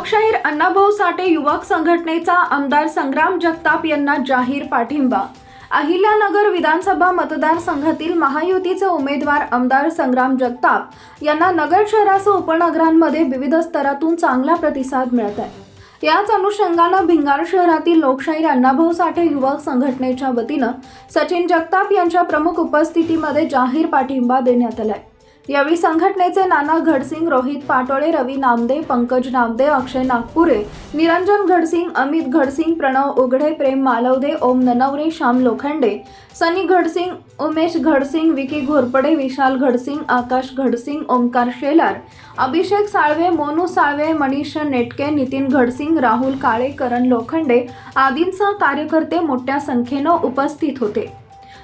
लोकशाहीर अण्णाभाऊ साठे युवक संघटनेचा आमदार संग्राम जगताप यांना जाहीर पाठिंबा. अहिल्यानगर विधानसभा मतदारसंघातील महायुतीचे उमेदवार आमदार संग्राम जगताप यांना नगर शहरासह उपनगरांमध्ये विविध स्तरातून चांगला प्रतिसाद मिळत आहे. याच अनुषंगानं भिंगार शहरातील लोकशाहीर अण्णाभाऊ साठे युवक संघटनेच्या वतीनं सचिन जगताप यांच्या प्रमुख उपस्थितीमध्ये जाहीर पाठिंबा देण्यात आलाय. यावेळी संघटनेचे नाना घडसिंग रोहित पाटोळे रवी नामदे पंकज नामदे अक्षय नागपुरे निरंजन घडसिंग अमित घडसिंग प्रणव उघडे प्रेम मालवदे ओम ननवरे श्याम लोखंडे सनी घडसिंग उमेश घडसिंग विकी घोरपडे विशाल घडसिंग आकाश घडसिंग ओमकार शेलार अभिषेक साळवे मोनू साळवे मनीष नेटके नितीन घडसिंग राहुल काळे करण लोखंडे आदींसह कार्यकर्ते मोठ्या संख्येनं उपस्थित होते.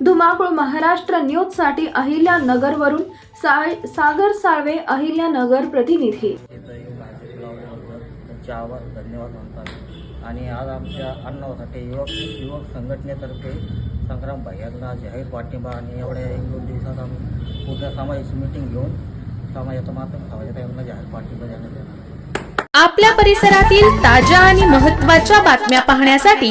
धुमाकूळ महाराष्ट्र न्यूजसाठी अहिल्यानगरवरून सा- सागर साळवे अहिल्यानगर प्रतिनिधी. धन्यवाद म्हणतात आणि आज आमच्या अन्नासाठी युवक युवक संघटनेतर्फे संग्राम भाई यांना जाहीर पाठिंबा आणि एवढ्या एक दोन दिवसात आम्ही पूर्ण समाजाची मिटिंग घेऊन समाजाचा माध्यम समाजात यांना जाहीर पाठिंबा देण्यात येणार. आपल्या परिसरातील ताज्या आणि महत्त्वाच्या बातम्या पाहण्यासाठी